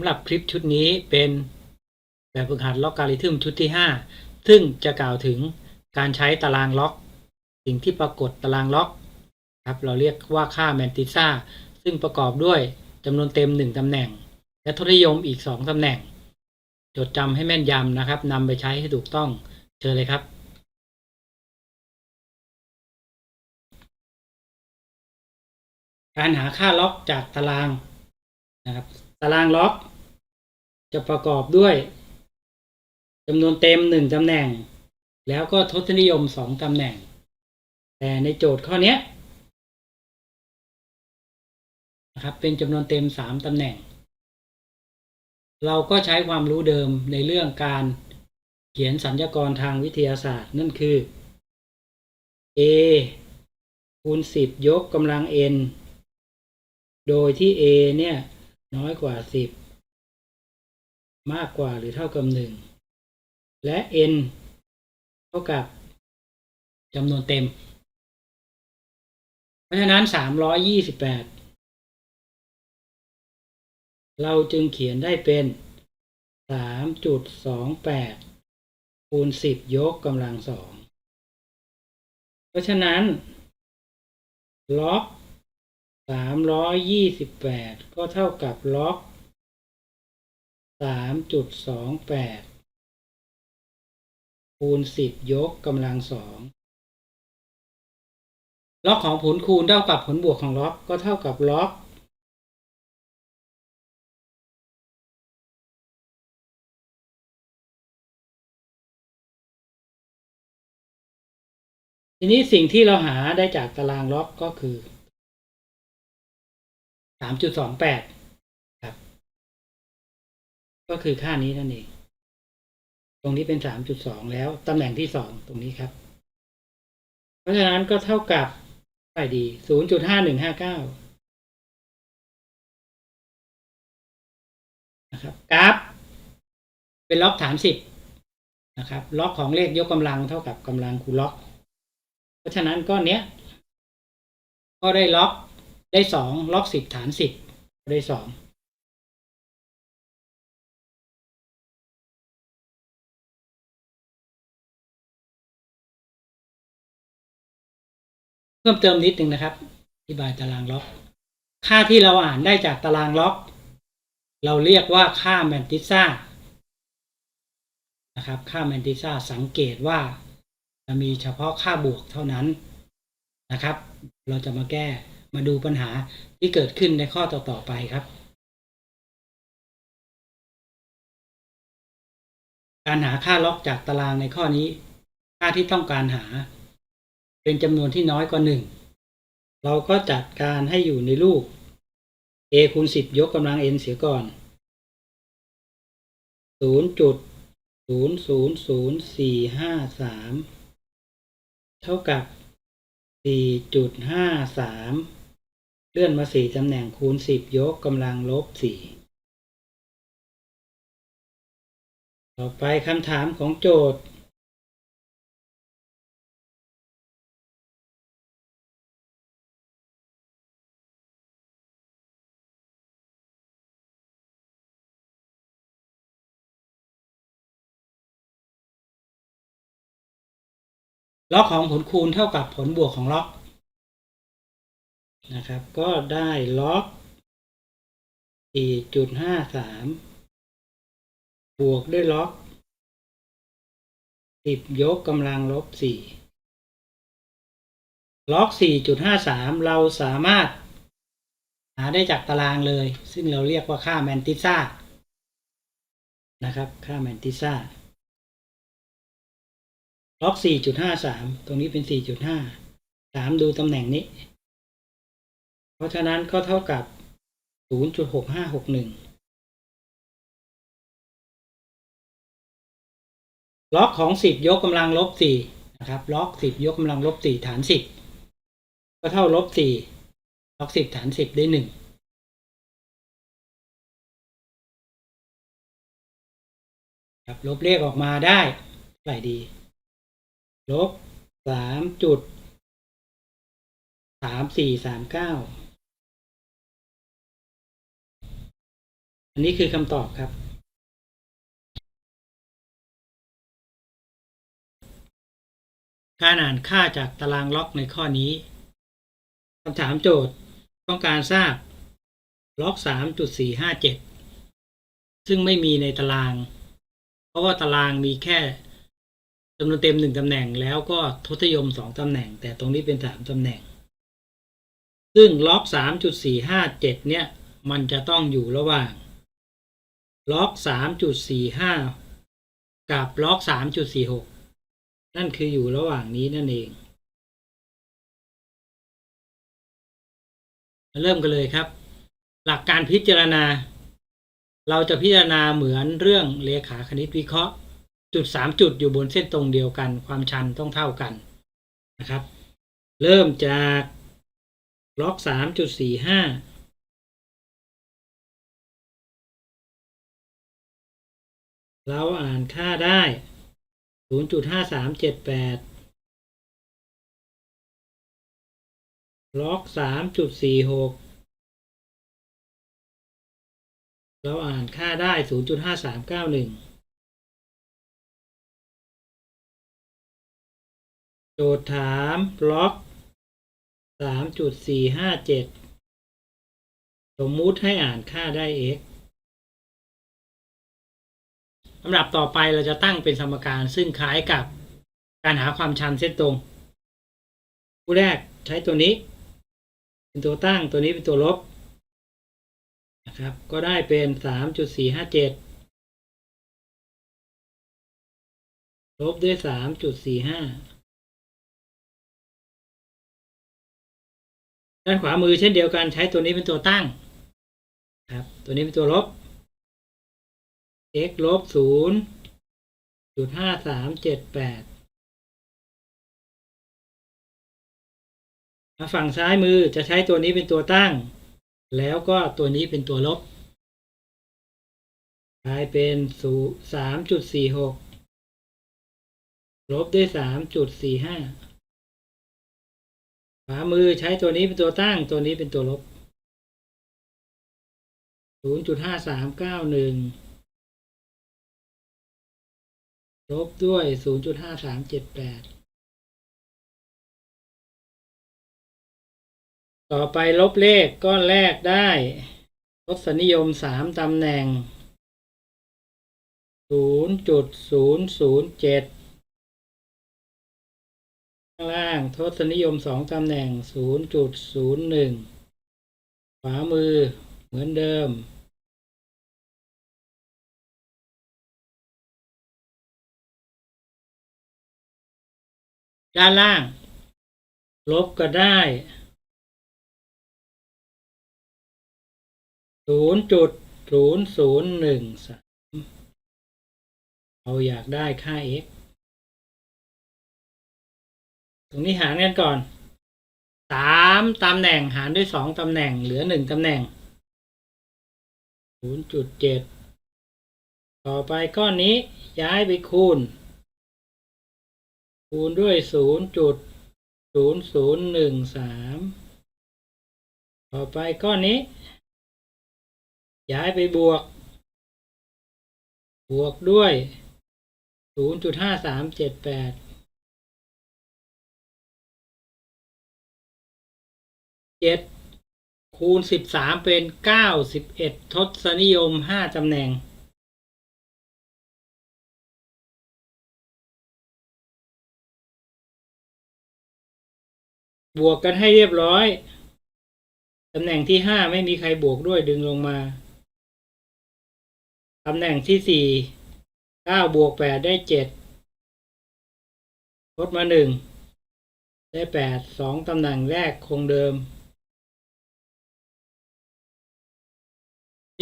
ำหรับคลิปชุดนี้เป็นแบบฝึกหัดล็อกการิทึมชุดที่ 5 ซึ่งจะกล่าวถึงการใช้ตารางล็อก สิ่งที่ปรากฏตารางล็อกครับเราเรียกว่าค่าแมนติซ่าซึ่งประกอบด้วยจำนวนเต็ม 1ตำแหน่ง และทศนิยมอีก 2ตำแหน่ง จดจำให้แม่นยำนะครับนำไปใช้ให้ถูกต้องเชิญเลยครับการหาค่าล็อกจากตารางนะครับ ตารางล็อก จะประกอบด้วยจำนวนเต็มหนึ่งตำแหน่ง แล้วก็ทศนิยมสองตำแหน่ง แต่ในโจทย์ข้อนี้นะครับเป็นจำนวนเต็มสามตำแหน่ง เราก็ใช้ความรู้เดิมในเรื่องการเขียนสัญญากรทางวิทยาศาสตร์นั่นคือ a คูณ10 ยกกำลัง n โดยที่ a เนี่ย น้อยกว่า 10 มากกว่าหรือเท่ากับ1และ n เท่ากับจำนวนเต็ม เพราะฉะนั้น 328 เราจึงเขียนได้เป็น 3.28 คูณ 10 ยกกำลังสอง เพราะฉะนั้นล็อกสามร้อยยี่สิบแปดก็เท่ากับล็อก สามจุดสองแปดคูณสิบยกกำลังสองล็อกของผลคูณเท่ากับผลบวกของล็อกก็เท่ากับล็อกทีนี้สิ่งที่เราหาได้จากตารางล็อกก็คือ 3.28 ก็คือค่านี้นั่นเอง ตรงนี้เป็นสามจุดสองแล้วตำแหน่งที่สองตรงนี้ครับ เพราะฉะนั้นก็เท่ากับไปดีศูนย์จุดห้าหนึ่งห้าเก้านะครับกราฟเป็นล็อกฐานสิบนะครับ ล็อกของเลขยกกำลังเท่ากับกำลังคูณล็อก เพราะฉะนั้นก้อนเนี้ย ก็ได้ล็อกได้สองล็อกสิบฐานสิบได้สอง เพิ่มเติมนิดหนึ่งนะครับ อธิบายตารางล็อก ค่าที่เราอ่านได้จากตารางล็อก เราเรียกว่าค่าแมนติซ่านะครับ ค่าแมนติซ่าสังเกตว่าจะมีเฉพาะค่าบวกเท่านั้นนะครับ เราจะมาแก้มาดูปัญหาที่เกิดขึ้นในข้อต่อๆไปครับ การหาค่าล็อกจากตารางในข้อนี้ ค่าที่ต้องการหา เป็นจำนวนที่น้อยกว่าหนึ่งเราก็จัดการให้อยู่ในรูป a คูณ10ยกกำลัง n เสียก่อน0จุดศูนย์ศูนย์ศูนย์สี่ห้าสามเท่ากับสี่จุดห้าสามเลื่อนมาสี่ตำแหน่งคูณสิบยกกำลังลบสี่ต่อไปคำถามของโจทย์ ล็อกของผลคูณเท่ากับผลบวกของล็อกนะครับ ก็ได้ล็อก4.53 บวกด้วยล็อก10ยกกำลังลบ4ล็อก 4.53 เราสามารถ หาได้จากตารางเลย ซึ่งเราเรียกว่าค่าแมนติซ่านะครับ ค่าแมนติซ่า ล็อก 4.53 ตรงนี้เป็น 4.5 3 ดูตำแหน่งนี้ เพราะฉะนั้นก็เท่ากับ 0.6561 ล็อกของ 10 ยกกำลังลบ 4 นะครับ ล็อก 10 ยกกำลังลบ 4 ฐาน 10 ก็เท่าลบ 4 ล็อก 10 ฐาน 10 ได้ 1ครับลบเลขออกมาได้เท่าไหร่ดี ลบสามจุดสามสี่สามเก้าอันนี้คือคำตอบครับ การอ่านค่าจากตารางล็อกในข้อนี้คำถามโจทย์ต้องการทราบล็อก 3.457 ซึ่งไม่มีในตาราง เพราะว่าตารางมีแค่ จำนวนเต็มหนึ่งตำแหน่งแล้วก็ทศยมสองตำแหน่ง แต่ตรงนี้เป็นสามตำแหน่ง ซึ่งล็อก3.457เจ็ดเนี่ย มันจะต้องอยู่ระหว่าง ล็อก3.45กับล็อก3.46นั่นคืออยู่ระหว่างนี้นั่นเองมาเริ่มกันเลยครับ หลักการพิจารณา เราจะพิจารณาเหมือนเรื่องเลขาคณิตวิเคราะห์ จุดสามจุดอยู่บนเส้นตรงเดียวกัน ความชันต้องเท่ากันนะครับ เริ่มจากล็อกสามจุดสี่ห้าเราอ่านค่าได้ศูนย์จุดห้าสามเจ็ดแปดล็อกสามจุดสี่หกเราอ่านค่าได้ศูนย์จุดห้าสามเก้าหนึ่ง จุดห้าสามเก้าหนึ่งโจทย์ถามบล็อกสามจุดสี่ห้าเจ็ดสมมุติให้อ่านค่าได้ x ลำดับต่อไปเราจะตั้งเป็นสมการซึ่งคล้ายกับการหาความชันเส้นตรงผู้แรกใช้ตัวนี้ เป็นตัวตั้งตัวนี้เป็นตัวลบนะครับ ก็ได้เป็นสามจุดสี่ห้าเจ็ดลบด้วยสามจุดสี่ห้า ด้านขวามือเช่นเดียวกันใช้ตัวนี้เป็นตัวตั้งครับ ตัวนี้เป็นตัวลบ x ลบศูนย์จุดห้าสามเจ็ดแปดฝั่งซ้ายมือจะใช้ตัวนี้เป็นตัวตั้ง แล้วก็ตัวนี้เป็นตัวลบกลายเป็นศูสามจุดสี่หกลบด้วยสามจุดสี่ห้า ขวามือใช้ตัวนี้เป็นตัวตั้งตัวนี้เป็นตัวลบ ศูนย์จุดห้าสามเก้าหนึ่งลบด้วย0.5378ต่อไปลบเลขก้อนแรกได้ทศนิยม3ตำแหน่ง 0.007ข้างล่างทศนิยม2ตำแหน่ง 0.01 ขวามือเหมือนเดิม ด้านล่าง ลบก็ได้ศูนย์จุดศูนย์ศูนย์หนึ่งสามเราอยากได้ค่า x ตรงนี้หารกันก่อนสามตำแหน่งหารด้วยสองตำแหน่ง เหลือหนึ่งตำแหน่งศูนย์จุดเจ็ดต่อไปก้อนนี้ย้ายไปคูณ คูณด้วยศูนย์จุดศูนย์ศูนย์หนึ่งสามต่อไปก้อนนี้ ย้ายไปบวก บวกด้วยศูนย์จุดห้าสามเจ็ดแปด เจ็ดคูณสิบสามเป็นเก้าสิบเอ็ดทศนิยมห้าตำแหน่ง บวกกันให้เรียบร้อย ตำแหน่งที่ห้าไม่มีใครบวกด้วยดึงลงมา ตำแหน่งที่สี่เก้าบวกแปดได้เจ็ดลดมาหนึ่งได้แปดสองตำแหน่งแรกคงเดิม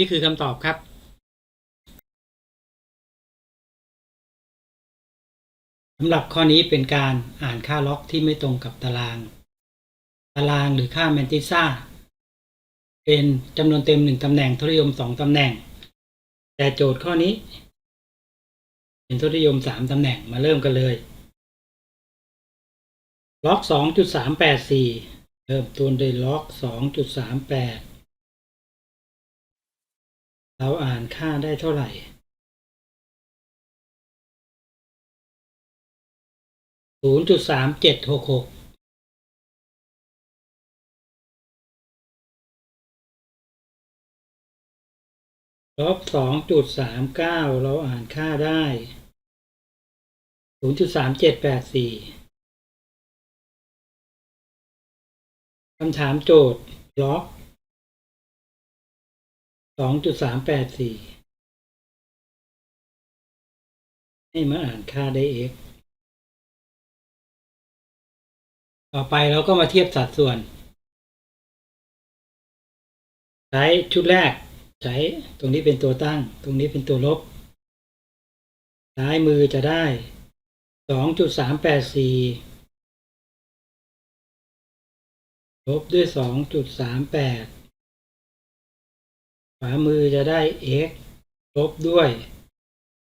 นี่คือคำตอบครับ สำหรับข้อนี้เป็นการอ่านค่าล็อกที่ไม่ตรงกับตาราง ตารางหรือค่าแมนติซ่า เป็นจำนวนเต็มหนึ่งตำแหน่งทศนิยมสองตำแหน่ง แต่โจทย์ข้อนี้ เป็นทศนิยมสามตำแหน่งมาเริ่มกันเลย ล็อกสองจุดสามแปดสี่เริ่มต้นด้วยล็อกสองจุดสามแปด เราอ่านค่าได้เท่าไหร่ศูนย์จุดสามเจ็ดหกหกลบสองจุดสามเก้าเราอ่านค่าได้ศูนย์จุดสามเจ็ดแปดสี่คำถามโจทย์ล็อก สองจุดสามแปดสี่ให้มาอ่านค่าได้ x ต่อไปเราก็มาเทียบสัดส่วน ใช้ชุดแรก ใช้ตรงนี้เป็นตัวตั้ง ตรงนี้เป็นตัวลบซ้ายมือจะได้สองจุดสามแปดสี่ลบด้วยสองจุดสามแปด ขวามือจะได้ x ลบด้วย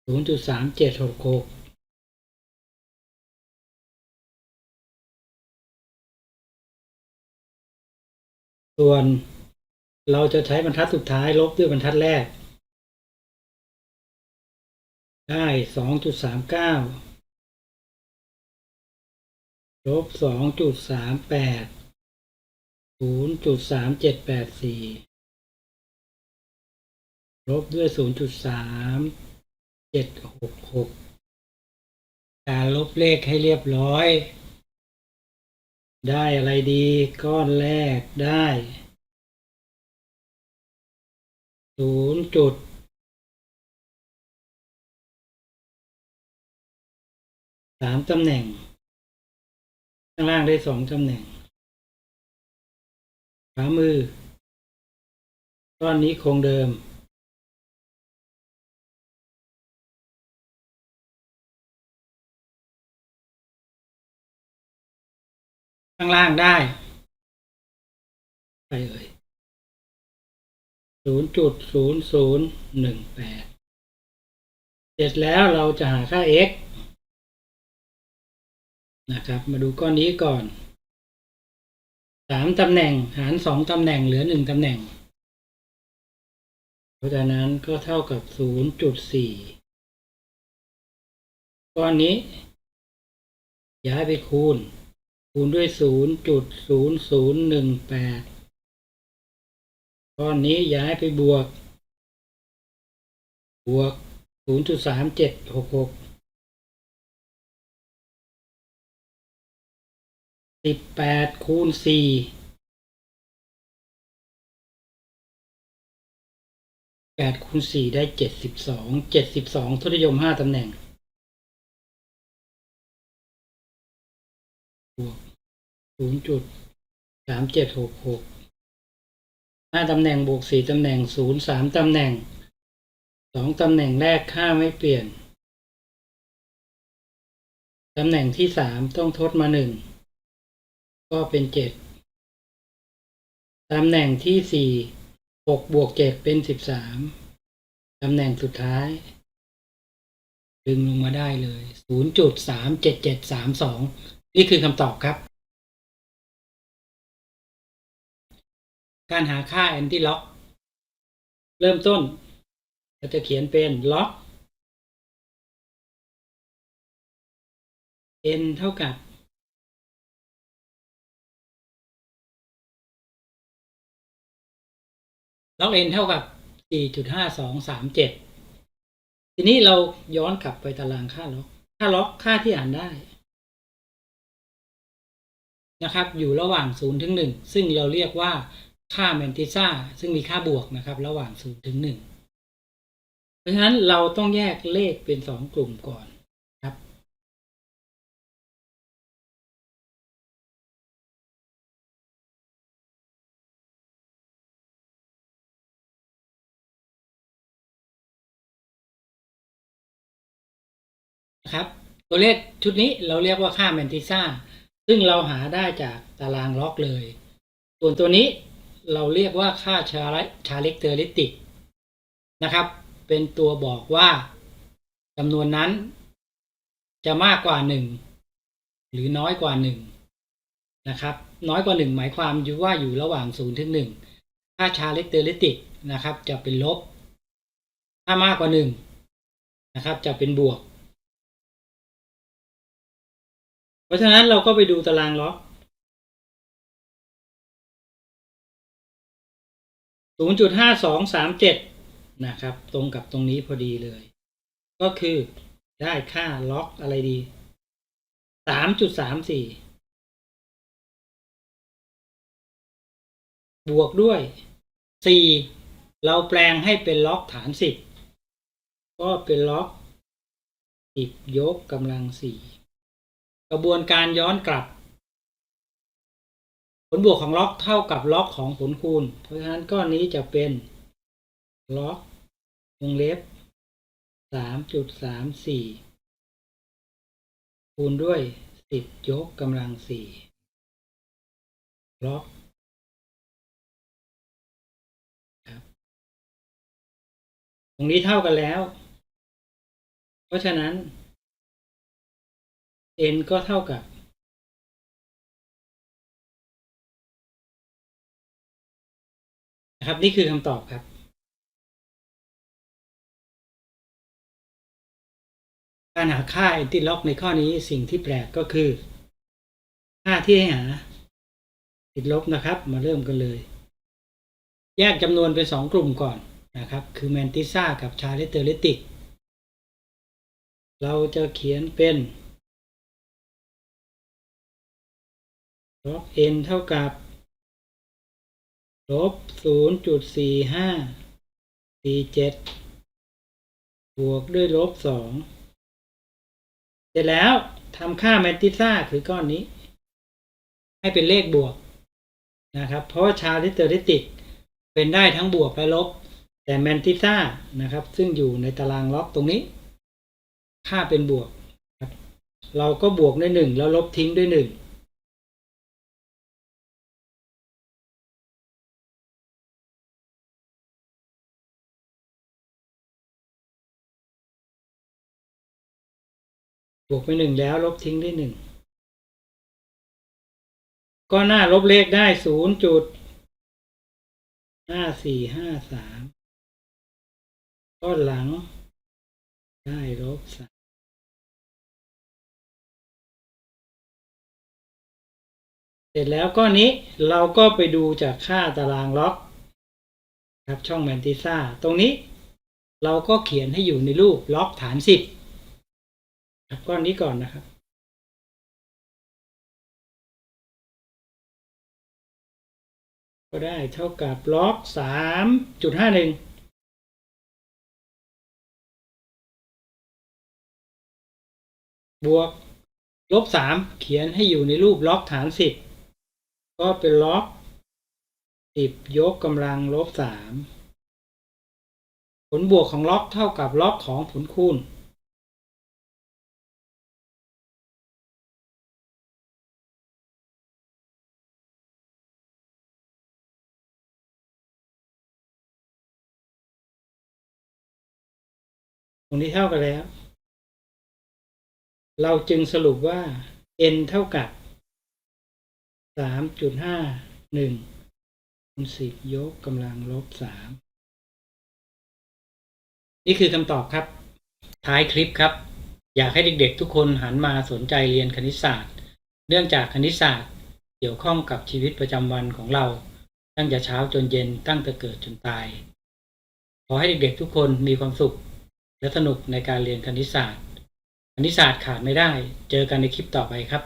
ศูนย์จุดสามเจ็ดหกหกส่วนเราจะใช้บรรทัดสุดท้ายลบด้วยบรรทัดแรก ได้สองจุดสามเก้าลบสองจุดสามแปดศูนย์จุดสามเจ็ดแปดสี่ ลบด้วยศูนย์จุดสามเจ็ดหการลบเลขให้เรียบร้อย ได้อะไรดีก้อนแรกได้ศูนย์จุดสามตำแหน่ง ข้างล่างได้สองตำแหน่งขวามือก้อนนี้คงเดิม ข้างล่างได้ไปเอ่ยศูนย์จุดศูนย์ศูนย์หนึ่งแปดเสร็จแล้วเราจะหาค่า x นะครับ มาดูก้อนนี้ก่อนสามตำแหน่งหารสองตำแหน่งเหลือหนึ่งตำแหน่ง เพราะฉะนั้นก็เท่ากับศูนย์จุดสี่ก้อนนี้ ย้ายไปคูณ คูณด้วยศูนย์จุดศูนย์ศูนย์หนึ่งแปดก้อนนี้ย้ายไปบวก บวกศูนย์จุดสามเจ็ดหกหกสิบแปดคูณสี่แปดคูณสี่ได้เจ็ดสิบสองเจ็ดสิบสองทศนิยมห้าตำแหน่งบวก ศูนย์จุดสามเจ็ดหกหกห้าตำแหน่งบวกสี่ตำแหน่งศูนย์สามตำแหน่งสองตำแหน่งแรกค่าไม่เปลี่ยน ตำแหน่งที่สามต้องทดมาหนึ่งก็เป็นเจ็ดตำแหน่งที่สี่หกบวกเจ็ดเป็นสิบสามตำแหน่งสุดท้าย ดึงลงมาได้เลยศูนย์จุดสามเจ็ดเจ็ดสามสองนี่คือคำตอบครับ การหาค่าแอนตี้ล็อกเริ่มต้น เราจะเขียนเป็นล็อก n เท่ากับล็อก n เท่ากับ 4.5237 ทีนี้เราย้อนกลับไปตารางค่าล็อกค่าล็อกค่าที่อ่านได้นะครับ อยู่ระหว่าง 0 ถึง 1 ซึ่งเราเรียกว่า ค่าแมนติซ่าซึ่งมีค่าบวกนะครับ ระหว่าง 0 ถึง 1 เพราะฉะนั้นเราต้องแยกเลขเป็น 2 กลุ่มก่อนครับ นะครับ ตัวเลขชุดนี้เราเรียกว่าค่าแมนติซ่าซึ่งเราหาได้จากตารางล็อกเลย ส่วนตัวนี้ เราเรียกว่าค่าชาลชาเล็กเตอริติกนะครับ เป็นตัวบอกว่าจำนวนนั้น จะมากกว่าหนึ่งหรือน้อยกว่าหนึ่งนะครับ น้อยกว่าหนึ่งหมายความอยู่ว่าอยู่ระหว่างศูนย์ถึงหนึ่งค่าชาเล็กเตอริติกนะครับ จะเป็นลบ ถ้ามากกว่าหนึ่งนะครับ จะเป็นบวก เพราะฉะนั้นเราก็ไปดูตารางล็อก 0.5237 นะครับ ตรงกับตรงนี้พอดีเลย ก็คือได้ค่าล็อกอะไรดี 3.34 บวกด้วย 4 เราแปลงให้เป็นล็อกฐาน 10 ก็เป็นล็อก 10 ยกกำลัง 4 กระบวนการย้อนกลับ ลบวกของล็อกเท่ากับล็อกของผลคูณ เพราะฉะนั้นก้อนนี้จะเป็นล็อกวงเล็บ3.34คูณด้วย10ยกกำลัง4ล็อกตรงนี้เท่ากันแล้ว เพราะฉะนั้น n ก็เท่ากับ ครับนี่คือคำตอบครับการหาค่า a n t i log ในข้อนี้สิ่งที่แปลกก็คือ ค่าที่ให้หา ติดลบนะครับ มาเริ่มกันเลย แยกจำนวนเป็นสองกลุ่มก่อนนะครับ คือแมนติซ่ากับชาเลเตอร์เลติก เราจะเขียนเป็น log n เท่ากับ ลบ0.4547บวกด้วยลบ2เสร็จแล้วทำค่าแมนติซ่าคือก้อนนี้ ให้เป็นเลขบวกนะครับ เพราะว่าชาวลิเตอริติกเป็นได้ทั้งบวกและลบ แต่แมนติซ่านะครับ ซึ่งอยู่ในตารางล็อกตรงนี้ ค่าเป็นบวกครับเราก็บวกด้วยหนึ่งแล้วลบทิ้งด้วยหนึ่ง บวกไปหนึ่งแล้วลบทิ้งได้หนึ่งก็หน้าลบเลขได้ศูนย์จุดห้าสี่ห้าสามก้อนหลัง ได้ลบสามเสร็จแล้วก้อนนี้เราก็ไปดูจากค่าตารางล็อก ครับช่องแมนติซ่า ตรงนี้ เราก็เขียนให้อยู่ในรูปล็อกฐานสิบครับ ก้อนนี้ก่อนนะครับ ก็ได้เท่ากับล็อกสามจุดห้าหนึ่งบวกลบสามเขียนให้อยู่ในรูปล็อกฐานสิบก็เป็นล็อกสิบยกกำลังลบสามผลบวกของล็อกเท่ากับล็อกของผลคูณ ตรงนี้เท่ากันแล้ว เราจึงสรุปว่า n เท่ากับ3.51คูณ10ยกกำลังลบ3นี่คือคำตอบครับ ท้ายคลิปครับ อยากให้เด็กๆ ทุกคนหันมาสนใจเรียนคณิตศาสตร์ เนื่องจากคณิตศาสตร์ เกี่ยวข้องกับชีวิตประจำวันของเรา ตั้งแต่เช้าจนเย็นตั้งแต่เกิดจนตาย ขอให้เด็กๆ ทุกคนมีความสุข และสนุกในการเรียนคณิตศาสตร์ คณิตศาสตร์ขาดไม่ได้ เจอกันในคลิปต่อไปครับ